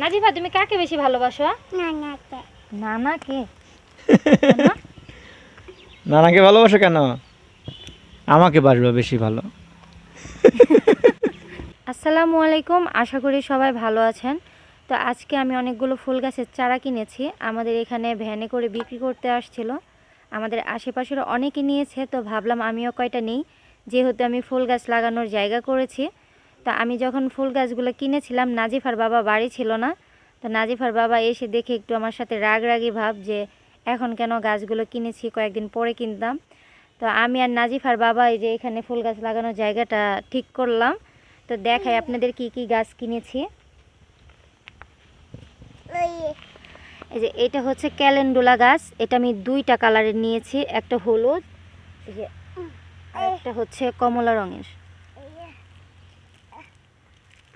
নাজিফা তুমি কাকে বেশি ভালোবাসো? নানাকে। নানা? কে নানাকে ভালোবাসো কেন? আমাকে বাসবা বেশি ভালো। আসসালামু আলাইকুম আশা করি সবাই ভালো আছেন। তো আজকে আমি অনেকগুলো ফুল গাছের চারা কিনেছি। আমাদের এখানে ভ্যানে করে বিক্রি করতে আসছিল। আমাদের আশেপাশের অনেকে নিয়েছে তো ভাবলাম আমিও কয়টা নেই। যেহেতু আমি ফুল গাছ লাগানোর জায়গা করেছি তো আমি যখন ফুল গাছগুলো কিনেছিলাম নাজিফার বাবা বাড়ি ছিল না। তো নাজিফার বাবা এসে দেখে একটু আমার সাথে রাগ রাগি ভাব যে এখন কেন গাছগুলো কিনেছি, কয়েকদিন পরে কিনতাম। তো আমি আর নাজিফার বাবা এই যে এখানে ফুল গাছ লাগানোর জায়গাটা ঠিক করলাম। তো দেখাই আপনাদের কি কি গাছ কিনেছি। এই যে এটা হচ্ছে ক্যালেন্ডুলা গাছ, এটা আমি দুইটা কালারের নিয়েছি, একটা হলুদ, এই যে একটা হচ্ছে কমলা রঙের আমি রাজাসি আতুন রাজাসি নাই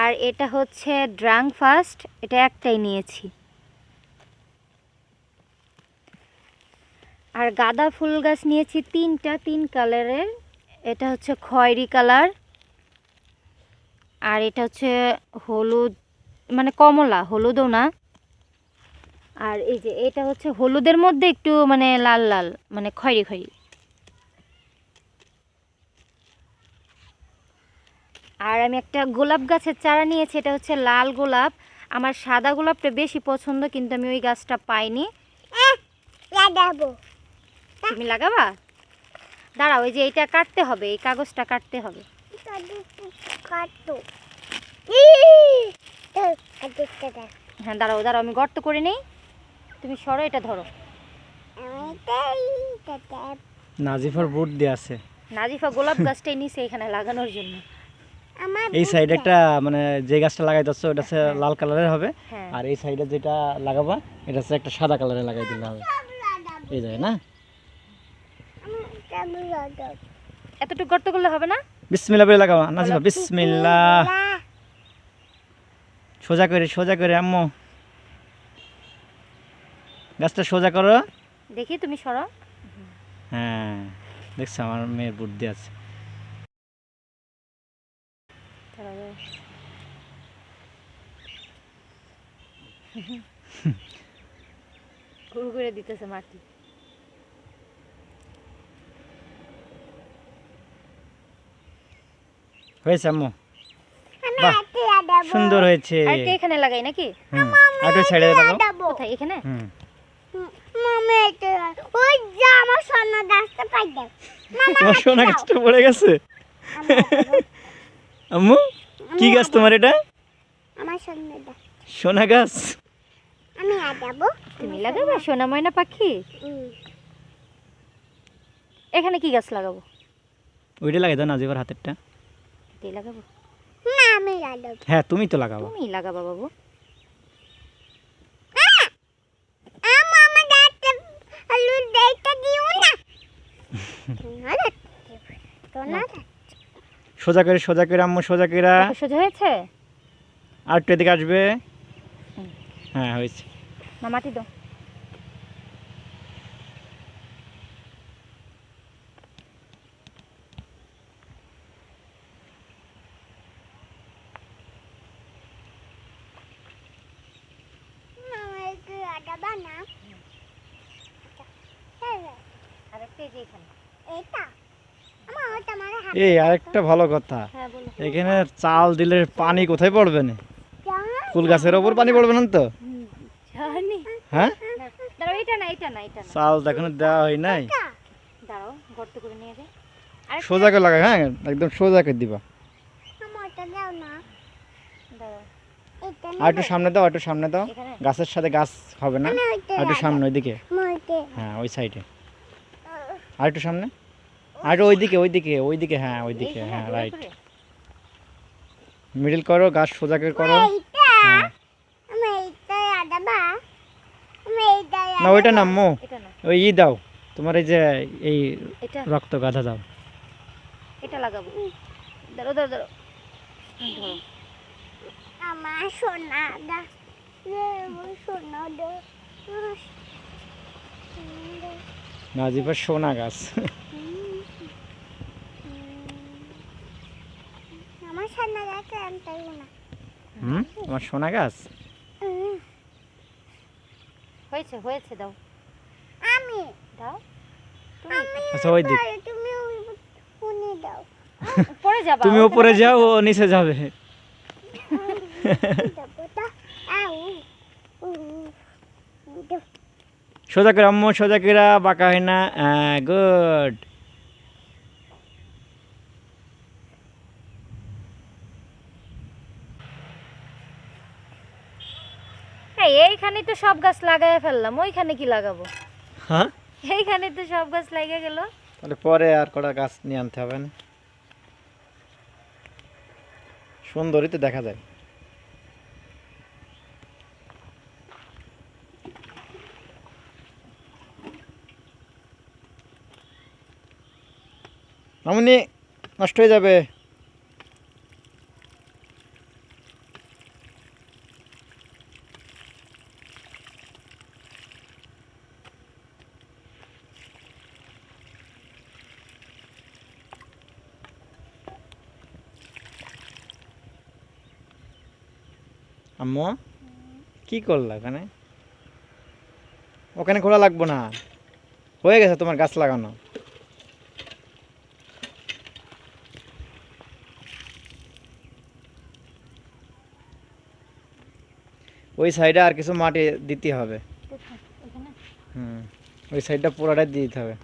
আর এটা হচ্ছে ড্রাং ফাস্ট, এটা একটাই নিয়েছি। আর গাঁদা ফুল গাছ নিয়েছি তিনটা, তিন কালারের। এটা হচ্ছে খয়েরি কালার। আর এটা হচ্ছে হলুদ মানে কমলা, হলুদও না। আর এই যে এটা হচ্ছে হলুদের মধ্যে একটু মানে লাল লাল মানে খয়েরি খয়েরি। আর আমি একটা গোলাপ গাছের চারা নিয়েছি এটা হচ্ছে লাল গোলাপ। আমার সাদা গোলাপটা বেশি পছন্দ কিন্তু আমি ওই গাছটা পাইনি। লাগাবো। তুমি লাগাবা? দাঁড়াও ওই যে এইটা কাটতে হবে এই কাগজটা কাটতে হবে। কাটো কাটতে দেখ। হ্যাঁ দাঁড়াও দাঁড়াও আমি গর্ত করে নেই। তুমি সরো এটা ধরো। নাজিফার বুট দিয়ে আছে। নাজিফা গোলাপ গাছটাই নিছে এখানে লাগানোর জন্য। এই সাইডে একটা মানে যে গাছটা লাগাইতেছো ওটা হচ্ছে লাল কালারের হবে। হ্যাঁ। আর এই সাইডে যেটা লাগাবা এটা হচ্ছে একটা সাদা কালারে লাগাই দিলে হবে। এই যায় না? এতটুকু গর্ত করলে হবে না? বিসমিল্লাহ বলে লাগাবা। নাজিফা বিসমিল্লাহ। সোজা করে সোজা করে আম্মু। গাছটা সোজা করো। দেখি তুমি সরো। হ্যাঁ দেখছ আমার মেয়ের বুদ্ধি আছে। ঘুরে দিতেছে মাটি। হয়েছে আম্মু? বাহ সুন্দর হয়েছে। আর এখানে লাগাই নাকি? হুম আর একটু কোথায় এখানে? মামা এটা ওই যা আমার সোনা গাছটা পাই দাও। তোমার সোনা গাছটা পড়ে গেছে? আম্মু কি গাছ তোমার এটা? আমার সোনা গাছ সোনা গাছ। আমি আদাবো তুমি লাগাবে সোনা ময়না পাখি? এখানে কি গাছ লাগাবো? ওইটা লাগাই দাও নাজিবার হাতেরটা। এটাই লাগাবো? না আমি লাগাবো। হ্যাঁ তুমি তো লাগাবো। তুমি লাগাবা বাবু। দিও না। না। তো না সোজা করে সোজা করে আম্মু সোজা করে। সোজা হয়েছে? আর একটু এদিকে আসবে। হ্যাঁ হয়েছে। না মাটি দাও। না এটা আমার ওটা আমার হাত এই আরেকটা ভালো কথা। হ্যাঁ এখানে চাল দিলে পানি কোথায় পড়বে না? ফুল গাছের ওপর পানি পড়বে না তো? জানি। হ্যাঁ? না, এটা না এটা না। এটা চাল তো এখনও দেওয়া হয় নাই। সোজা করে লাগাই হ্যাঁ? একদম সোজা করে দিবা। আর একটু সামনে দাও একটু সামনে দাও। গাছের সাথে গাছ হবে না। আর একটু সামনে ওইদিকে। মইতে হ্যাঁ ওই সাইডে আর একটু সামনে। আর একটু ওইদিকে ওইদিকে ওইদিকে হ্যাঁ ওইদিকে হ্যাঁ রাইট? মিডিল করো। গাছ সোজা করে করো। হ্যাঁ। আমি এইটা আদাবা আমি এইটা না ওইটা না মো ওই ই দাও তোমার এই যে এই রক্ত গাধা দাও। এটা লাগাবো। দাঁড়াও দাঁড়াও ধরো। আমার সোনা দা সোনা দা। নাজিফার সোনা গাছ আমার সোনা গাছ আমি পারব না হুম তোমার সোনা গাছ হয়েছে হয়েছে দাও আমি দাও তুমি আচ্ছা ওই দিক তুমি উনি দাও পরে যাবা তুমি উপরে যাও ও নিচে যাবে সোজা করে আম্মু সোজা করে বাঁকা হয় না গুড এইখানে তো সব গাছ লাগাই ফেললাম ওইখানে কি লাগাবো? হ্যাঁ? এইখানে তো সব গাছ লাগা গেল। তাহলে পরে আর কটা গাছ নিয়ে আনতে হবে না? সুন্দরই তো দেখা যায়। মামুনি নষ্ট হয়ে যাবে। আম্মু কি করলা ওখানে? ওখানে খোলা লাগবো না। হয়ে গেছে তোমার গাছ লাগানো। ওই সাইডে আর কিছু মাটি দিতে হবে। হুম ওই সাইডটা পুরোটাই দিয়ে দিতে হবে।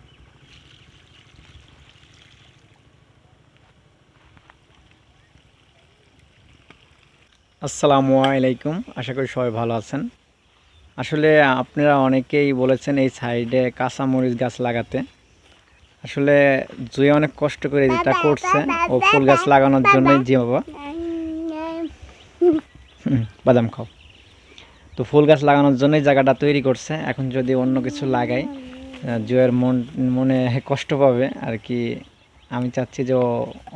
আসসালামু আলাইকুম। আশা করি সবাই ভালো আছেন। আসলে আপনারা অনেকেই বলেছেন এই সাইডে কাঁচামরিচ গাছ লাগাতে। আসলে জুয়ে অনেক কষ্ট করে যেটা করছে ও ফুল গাছ লাগানোর জন্যই জি বাবা। বাদাম খাও। তো ফুল গাছ লাগানোর জন্যই জায়গাটা তৈরি করছে। এখন যদি অন্য কিছু লাগাই জুয়ের মন মনে কষ্ট পাবে। আর কি আমি চাচ্ছি যে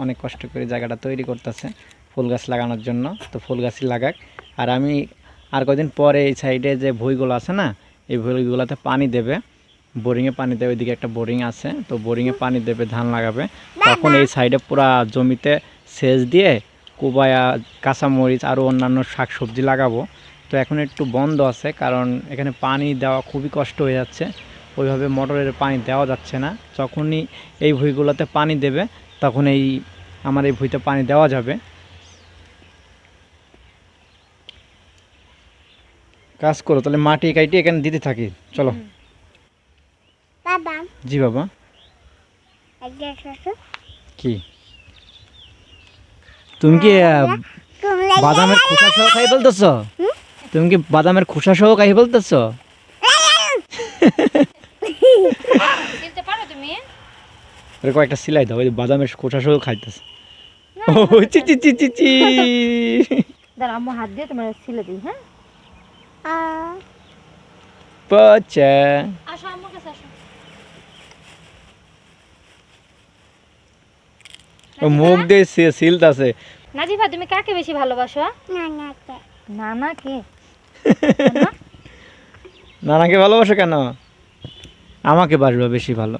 অনেক কষ্ট করে জায়গাটা তৈরি করতেছে। ফুল গাছ লাগানোর জন্য, তো ফুল গাছই লাগাক। আর আমি আর কদিন পরে এই সাইডে যে ভুইগুলো আছে না, এই ভুইগুলোতে পানি দেবে। বোরিংয়ে পানি দেবে ওইদিকে একটা বোরিং আছে, তো বোরিংয়ে পানি দেবে, ধান লাগাবে। তখন এই সাইডে পুরা জমিতে সেচ দিয়ে কুবায়া, কাঁচামরিচ, আরও অন্যান্য শাক সবজি লাগাবো। তো এখন একটু বন্ধ আছে, কারণ এখানে পানি দেওয়া খুবই কষ্ট হয়ে যাচ্ছে। ওইভাবে মোটরের পানি দেওয়া যাচ্ছে না। যখনই এই ভুঁইগুলোতে পানি দেবে, তখন এই, আমার এই ভুঁইতে পানি দেওয়া যাবে। কাজ করো তাহলে মাটি কাইটি এখানে দিতে থাকি চলো বাবা জি বাবা কি তুমি কি বাদামের খোসা সহ খাই বলতেছ তুমি কি বাদামের খোসা সহ খাই বলতেছ দিতে পারো তুমি ওরে কয়েকটা সিলাই দাও ওই বাদামের খোসা সহ খাইতেছে ও চি চি চি চি চি দাঁড়া আম্মু হাত দিয়ে তোমার ছিলে দিই হ্যাঁ পচা। আসো আম্মুর কাছে আসো। মুখ দিয়ে সি- সিলতাছে নাজিফা তুমি কাকে বেশি ভালোবাসো না না কে নানা কে নানাকে ভালোবাসো কেন? আমাকে বাসবা বেশি ভালো।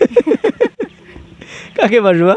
কাকে বাসবা?